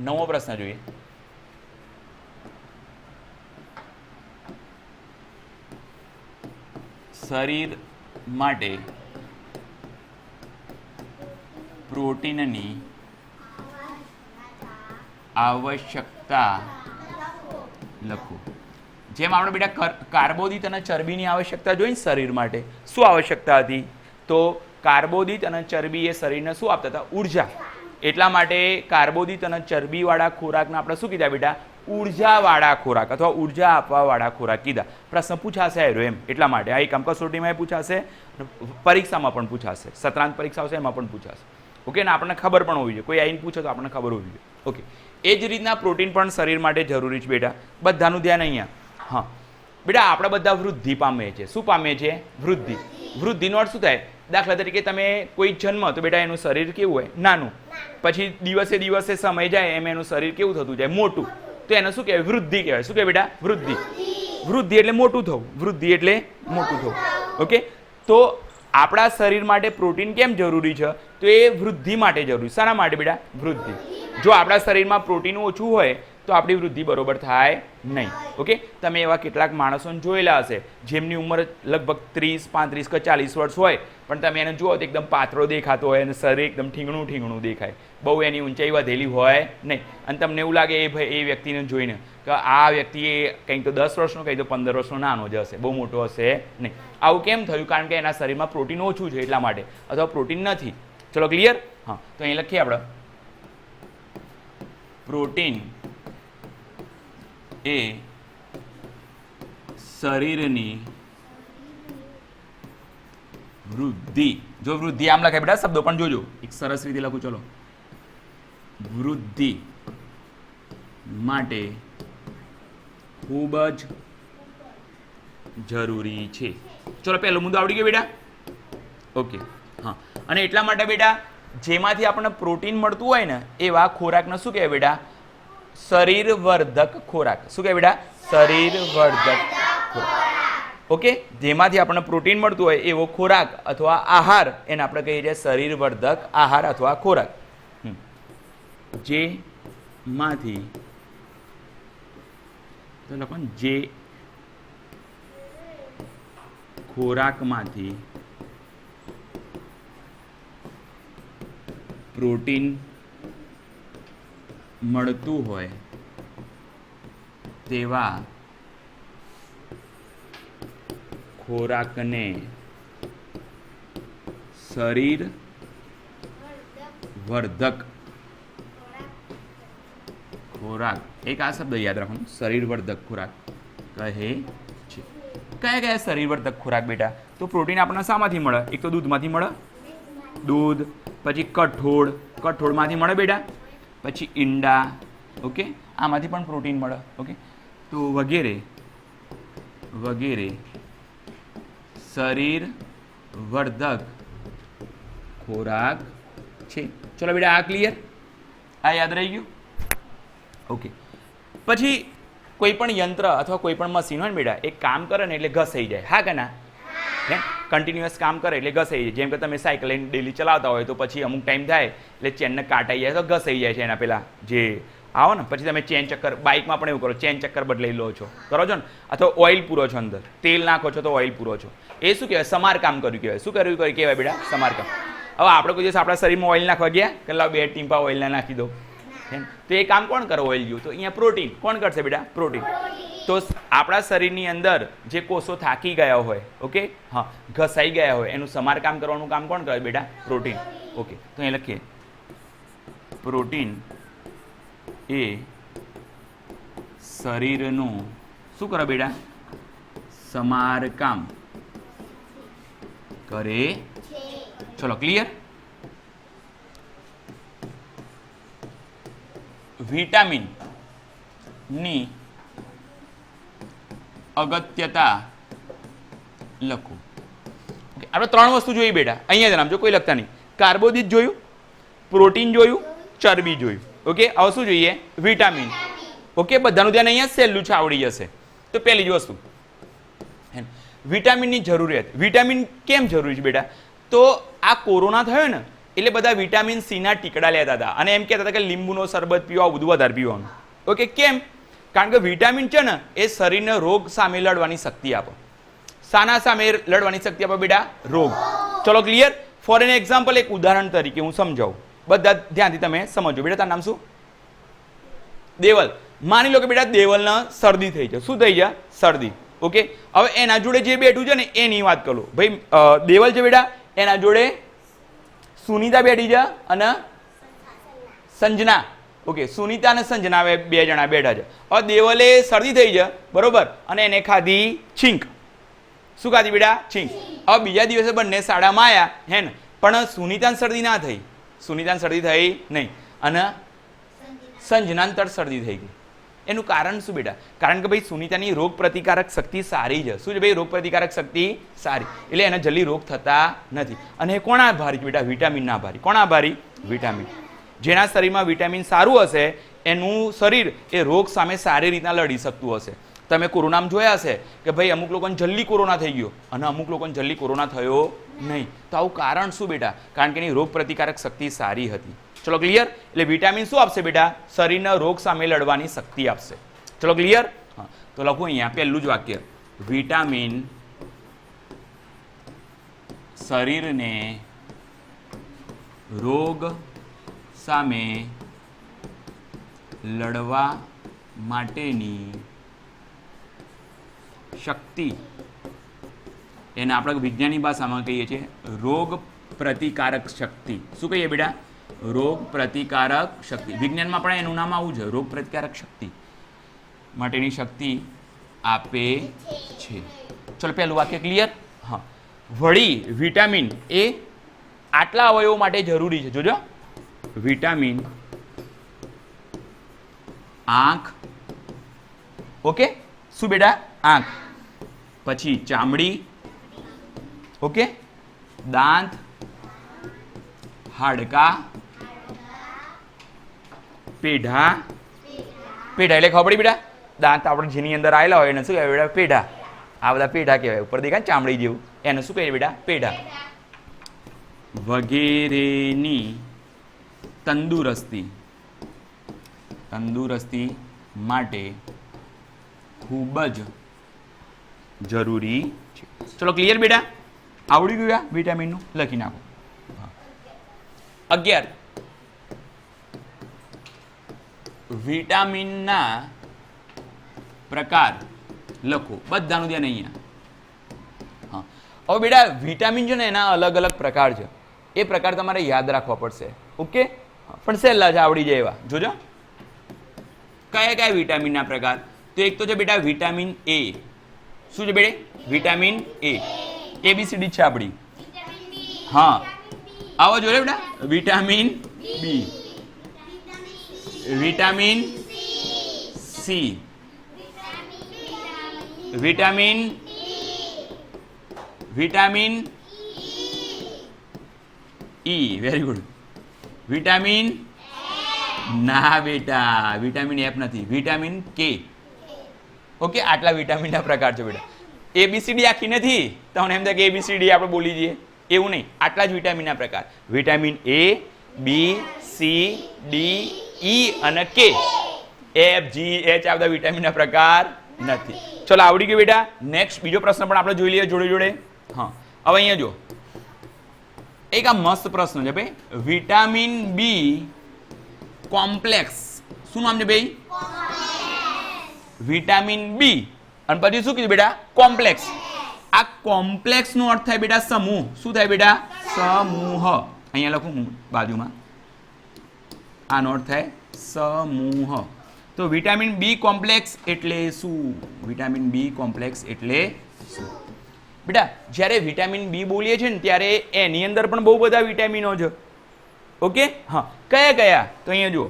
નવમો પ્રશ્ન જોઈએ. શરીર માટે પ્રોટીનની આવશ્યકતા લખો. જેમ આપણે બેટા કાર્બોદિત અને ચરબીની આવશ્યકતા જોઈ ને શરીર માટે શું આવશ્યકતા હતી? તો કાર્બોદિત અને ચરબી એ શરીરને શું આપતા હતા? ઊર્જા. એટલા માટે કાર્બોદિત અને ચરબીવાળા ખોરાકને આપણે શું કીધા બેટા? ઉર્જાવાળા ખોરાક અથવા ઊર્જા આપવાવાળા ખોરાક કીધા. પ્રશ્ન પૂછાશે આવ્યો એમ. એટલા માટે આ એકમ કસોટીમાં પૂછાશે પરીક્ષામાં પણ પૂછાશે. સત્રાંત પરીક્ષા આવશે એમાં પણ પૂછાશે. ઓકે, ને આપણને ખબર પણ હોવી જોઈએ. કોઈ આવીને પૂછે તો આપણને ખબર હોવી જોઈએ. ઓકે. એ જ રીતના પ્રોટીન પણ શરીર માટે જરૂરી છે બેટા. બધાનું ધ્યાન અહીંયા. હા. બેટા, આપણે બધા વૃદ્ધિ પામીએ છીએ શું પામીએ છીએ વૃદ્ધિ. વૃદ્ધિનો અર્થ શું થાય? દાખલા તરીકે તમે કોઈ જન્મ તો બેટા એનું શરીર કેવું હોય? નાનું. પછી દિવસે દિવસે સમય જાય એમ એનું શરીર કેવું થતું જાય? મોટું. તો એને શું કહેવાય? વૃદ્ધિ કહેવાય. શું કહેવાય બેટા? વૃદ્ધિ. વૃદ્ધિ એટલે મોટું થવું. વૃદ્ધિ એટલે મોટું થવું. ઓકે? તો આપણા શરીર માટે પ્રોટીન કેમ જરૂરી છે? તો એ વૃદ્ધિ માટે જરૂરી. શાના માટે બેટા? વૃદ્ધિ. જો આપણા શરીરમાં પ્રોટીન ઓછું હોય તો આપણી વૃદ્ધિ બરોબર થાય નહીં. ઓકે? તમે એવા કેટલાક માણસોને જોયેલા હશે. જેમની ઉંમર લગભગ ત્રીસ પાંત્રીસ કે ચાલીસ વર્ષ હોય પણ તમે એને જુઓ તો એકદમ પાતળો દેખાતો હોય અને શરીર એકદમ ઠીંગણું ઠીંગણું દેખાય. બહુ એની ઊંચાઈ વધેલી હોય નહીં. અને તમને એવું લાગે એ ભાઈ એ વ્યક્તિને જોઈને કે આ વ્યક્તિ એ કંઈક તો દસ વર્ષનો કંઈક તો પંદર વર્ષનો નાનો જ હશે બહુ મોટો હશે નહીં. આવું કેમ થયું? કારણ કે એના શરીરમાં પ્રોટીન ઓછું છે એટલા માટે. અથવા પ્રોટીન નથી. ચલો ક્લિયર? હા તો અહીં લખીએ આપણે. પ્રોટીન એ શરીરની વૃદ્ધિ. જો વૃદ્ધિ આમ લખાય બેટા, શબ્દો પણ જોજો. એક સરસ રીતે લખું, ચલો. વૃદ્ધિ માટે ખૂબ જ જરૂરી છે. ચલો, પહેલો મુદ્દો આવડી ગયો બેટા. ઓકે, હા. અને એટલા માટે બેટા, જેમાંથી આપણને પ્રોટીન મળતું હોય ને, એવા ખોરાકને શું કહેવાય બેટા? શરીર વર્ધક ખોરાક. શું કહેવાય બેટા? શરીર વર્ધક ખોરાક. ઓકે? જેમાંથી આપણને પ્રોટીન મળતું હોય એવો ખોરાક અથવા આહાર, એને આપણે કહીએ છીએ શરીર વર્ધક આહાર અથવા ખોરાક. જેમાંથી તો લખો જે ખોરાકમાંથી પ્રોટીન મળતું હોય તેવા ખોરાકને શરીર વર્ધક ખોરાક. એક આ શબ્દ યાદ રાખવાનું. શરીર વર્ધક ખોરાક કહે છે. કયા કયા શરીર વર્ધક ખોરાક બેટા? તો પ્રોટીન આપણને શામાંથી મળે? એક તો દૂધમાંથી મળે? દૂધ. પછી કઠોળ. કઠોળમાંથી મળે બેટા? પછી ઈંડા ઓકે? આમાંથી પણ પ્રોટીન મળે ઓકે? તો વગેરે વગેરે. શરીર વર્ધક ખોરાક છે. ચલો બેટા આ ક્લિયર આ યાદ રહી ગયું? ઓકે. પછી કોઈ પણ યંત્ર અથવા કોઈ પણ મશીન હોય ને બેટા એ કામ કરે ને એટલે ઘસાઈ જાય. હા કે ના? હે? કન્ટિન્યુઅસ કામ કરે એટલે ઘસાઈ જાય. જેમ કે તમે સાયકલ લઈને ડેલી ચલાવતા હોય તો પછી અમુક ટાઈમ થાય એટલે ચેનને કાટાઈ જાય તો ઘસાઈ જાય છે એના પહેલાં જે આવો ને, પછી તમે ચેન ચક્કર બાઇકમાં પણ એવું કરો ચેન ચક્કર બદલાઈ લો છો. કરો છો ને? અથવા ઓઇલ પૂરો છો અંદર. તેલ નાખો છો તો ઓઇલ પૂરો છો. એ શું કહેવાય? સમારકામ કર્યું કહેવાય. શું કર્યું કર્યું કહેવાય બેટા સમારકામ હવે આપણે કોઈ દિવસ આપણા શરીરમાં ઓઇલ નાખવા ગયા? કે લાવ બે ટીમ્પા ઓઇલના નાખી દો તો એ કામ કોણ કરો? ઓઇલ જેવું. તો અહીંયા પ્રોટીન કોણ કરશે બેટા? પ્રોટીન તો આપણા શરીરની અંદર જે કોષો થાકી ગયા હોય, ઓકે? હા, ઘસાઈ ગયા હોય, એનું સમારકામ કરવાનું કામ કોણ કરે બેટા? પ્રોટીન. ઓકે, તો અહીં લખીએ. પ્રોટીન એ શરીરનું શું કરે બેટા? સમારકામ કરે. ચલો, ક્લિયર? વિટામિનની અગત્યતા લખો. આપણે ત્રણ વસ્તુ જોઈ બેટા અહીંયા જ નામજો કોઈ લખતા નહીં. કાર્બોદિત જોયું, પ્રોટીન જોયું, ચરબી જોયું. ઓકે હવે શું જોઈએ? વિટામિન. ઓકે બધાનું ધ્યાન અહીંયા સહેલું છે, આવડી જશે. તો પહેલી જ વસ્તુ. વિટામિનની જરૂરિયાત. વિટામિન કેમ જરૂરી છે બેટા? તો આ કોરોના થયો ને, એટલે બધા વિટામિન સીના ટીકડા લેતા હતા. અને એમ કહેતા હતા કે લીંબુનો શરબત પીવો બધું વધારે પીવાનું. ઓકે કેમ? કારણ કે વિટામિન છે ને, એ શરીરને રોગ સામે લડવાની શક્તિ આપે. સાના સામે લડવાની શક્તિ આપે બેટા? રોગ. ચલો ક્લિયર ફોર એન એક્ઝામ્પલ એક ઉદાહરણ તરીકે હું સમજાવું. બધા ધ્યાનથી તમે સમજો. બેટા, તારું નામ શું? દેવલ. માની લો કે બેટા, દેવલને શરદી થઈ છે. શું થઈ છે? શરદી. ઓકે? હવે એના જોડે જે બેઠું છે ને, એની વાત કરું. ભાઈ દેવલ છે બેટા, એના જોડે સુનિતા બેઠી છે અને સંજના. ઓકે સુનિતા અને સંજના બે જણા બેઠા છે. હવે દેવલે શરદી થઈ છે, બરોબર? અને એને ખાધી છીંક. શું ખાધી બેટા? છીંક. હવે બીજા દિવસે બંને શાળામાં આવ્યા હે ને? પણ સુનિતાને શરદી ના થઈ. સુનિતાને શરદી થઈ નહીં. અને સંજનાંતર શરદી થઈ ગઈ. એનું કારણ શું બેટા? કારણ કે ભાઈ, સુનીતાની રોગ પ્રતિકારક શક્તિ સારી છે. શું છે ભાઈ? રોગ પ્રતિકારક શક્તિ સારી. એટલે એને જલ્દી રોગ થતા નથી. અને એ કોણ આભારી છે બેટા? વિટામિનના આભારી. કોણ આભારી? વિટામિન. જેના શરીરમાં વિટામિન સારું હશે, એનું શરીર એ રોગ સામે સારી રીતના લડી શકતું હશે. તમે કોરોનામાં જોયા હશે કે ભાઈ અમુક લોકોને જલ્દી કોરોના થઈ ગયો અને અમુક લોકોને જલ્દી કોરોના થયો નહીં. તો આવું કારણ શું બેટા? કારણ કે એની રોગ પ્રતિકારક શક્તિ સારી હતી. ચલો ક્લિયર? એટલે વિટામિન શું આપશે બેટા? શરીરના રોગ સામે લડવાની શક્તિ આપશે. ચલો ક્લિયર? હા. તો લખું અહીંયા પહેલું જ વાક્ય. વિટામિન શરીરને રોગ સામે લડવા માટેની શક્તિ. એને આપણે વિજ્ઞાની ભાષામાં કહીએ છીએ રોગ પ્રતિકારક શક્તિ. શું કહીએ બેટા? રોગ પ્રતિકારક શક્તિ. વિજ્ઞાનમાં પણ એનું નામ આવું છે, રોગ પ્રતિકારક શક્તિ. માટેની શક્તિ આપે છે. ચલો, પહેલું વાક્ય ક્લિયર હા. વળી વિટામિન એ આટલા અવયવો માટે જરૂરી છે. જોજો. વિટામિન. આંખ. ઓકે? શું બેટા? આંખ. પછી ચામડી. ઓકે? દાંત. હાડકા. પેઢા. પેઢા એટલે ખબર પડી બેટા? દાંત આપણે જેની અંદર આવેલા હોય એને શું કહેવાય બેટા? પેઢા. આ બધા પેઢા કહેવાય. ઉપર દેખાય ચામડી જેવું. એને શું કહેવાય બેટા? પેઢા. વગેરેની તંદુરસ્તી. તંદુરસ્તી માટે ખૂબ જ જરૂરી છે. ચલો ક્લિયર બેટા? આવડી ગયું વિટામિનનું? લખી નાખો. અગિયાર. વિટામિનના પ્રકાર લખો. બધાનું ધ્યાન અહીંયા. હા. હવે બેટા વિટામિન છે ને એના અલગ અલગ પ્રકાર છે. એ પ્રકાર તમારે યાદ રાખવા પડશે. ઓકે? પણ સહેલા છે, આવડી જાય એવા. જોજો. કયા કયા વિટામિનના પ્રકાર? તો એક તો છે બેટા વિટામિન એ. શું છે બેટે? Vitamin A. એબીસીડી છે આપણી. હા. આવો જોડે બેટા. Vitamin B. Vitamin C. Vitamin vitamin E. Very good vitamin ના બેટા વિટામિન એફ નથી વિટામિન કે ઓકે આટલા વિટામિનના પ્રકાર છે બેટા. એબીસીડી આખી નથી. તમને એમ થાય કે એબીસીડી આપણે બોલી જઈએ એવું નહીં, આટલા જ વિટામિનના પ્રકાર. Vitamin A B C D E અને કે એફ જી એચ આ બધા વિટામિનના પ્રકાર નથી. ચલો, આવડી ગયું બેટા. નેક્સ્ટ બીજો પ્રશ્ન પણ આપણે જોઈ લઈએ જોડે જોડે. હા, હવે અહીંયા જો. એક આ મસ્ત પ્રશ્ન છે ભાઈ. વિટામિન બી કોમ્પ્લેક્સ શું નામ છે ભાઈ? વિટામિન બી અને પછી શું કીધું બેટા? કોમ્પ્લેક્સ આ કોમ્પ્લેક્સ નો અર્થ થાય બેટા સમૂહ. શું થાય બેટા? સમૂહ. અહીંયા લખું હું બાજુમાં. આનો અર્થ થાય સમૂહ. તો વિટામિન બી કોમ્પ્લેક્સ એટલે શું? વિટામિન બી કોમ્પ્લેક્સ એટલે શું? બેટા, જ્યારે વિટામિન બી બોલીએ છીએ ને, ત્યારે એની અંદર પણ બહુ બધા વિટામિનો છે. ઓકે? હા. કયા કયા? તો અહીંયા જુઓ.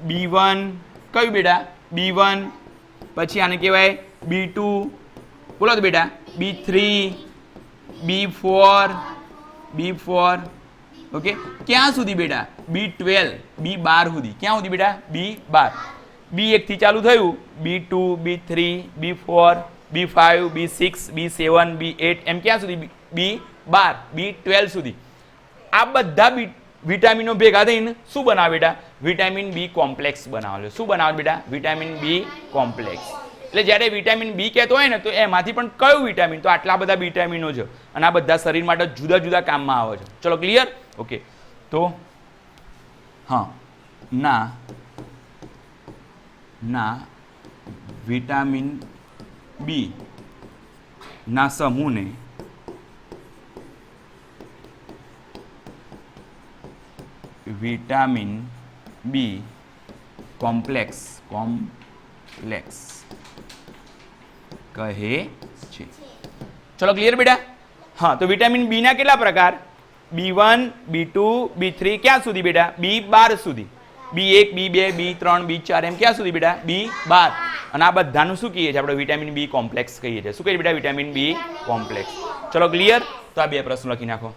B one. કયું બેટા? B one. પછી આને કહેવાય બી ટુ. બોલો તો બેટા. B three. B four. B four. Okay? ક્યાં સુધી બેટા? B twelve. બી બાર સુધી. ક્યાં સુધી બેટા? બી બાર. બી એકથી ચાલુ થયું. B two, B three, B four. B five B six, B seven, B eight, એમ ક્યાં સુધી? બી બાર, બી ટ્વેલ્વ સુધી. આ બધા બી- વિટામિનો ભેગા થઈને શું બનાવે બેટા? વિટામિન બી કોમ્પ્લેક્સ બનાવે શું બનાવે બેટા? Vitamin B complex. એટલે જ્યારે વિટામિન બી કહેતો હોય ને, તો એમાંથી પણ કયું વિટામિન? તો આટલા બધા વિટામિનો છે. અને આ બધા શરીર માટે જુદા જુદા કામમાં આવે છે. ચલો ક્લિયર ઓકે તો, હા. ના. ના. વિટામિન બી ના સમૂહને વિટામિન બી કોમ્પ્લેક્સ કોમ્પ્લેક્સ કહે છે. ચલો ક્લિયર બેટા? હા, તો વિટામિન બી ના કેટલા પ્રકાર? B one B two B three ક્યાં સુધી બેટા? બી બાર સુધી. બી એક બી બે બી ત્રણ બી ચાર, એમ ક્યાં સુધી બેટા? બી બાર. અને આ બધાનું શું કહીએ છીએ? આપણે વિટામિન બી કોમ્પ્લેક્સ કહીએ છીએ. શું કહીએ? બેટા, વિટામિન બી કોમ્પ્લેક્સ. ચલો, ક્લિયર? તો આ બે પ્રશ્નો લખી નાખો.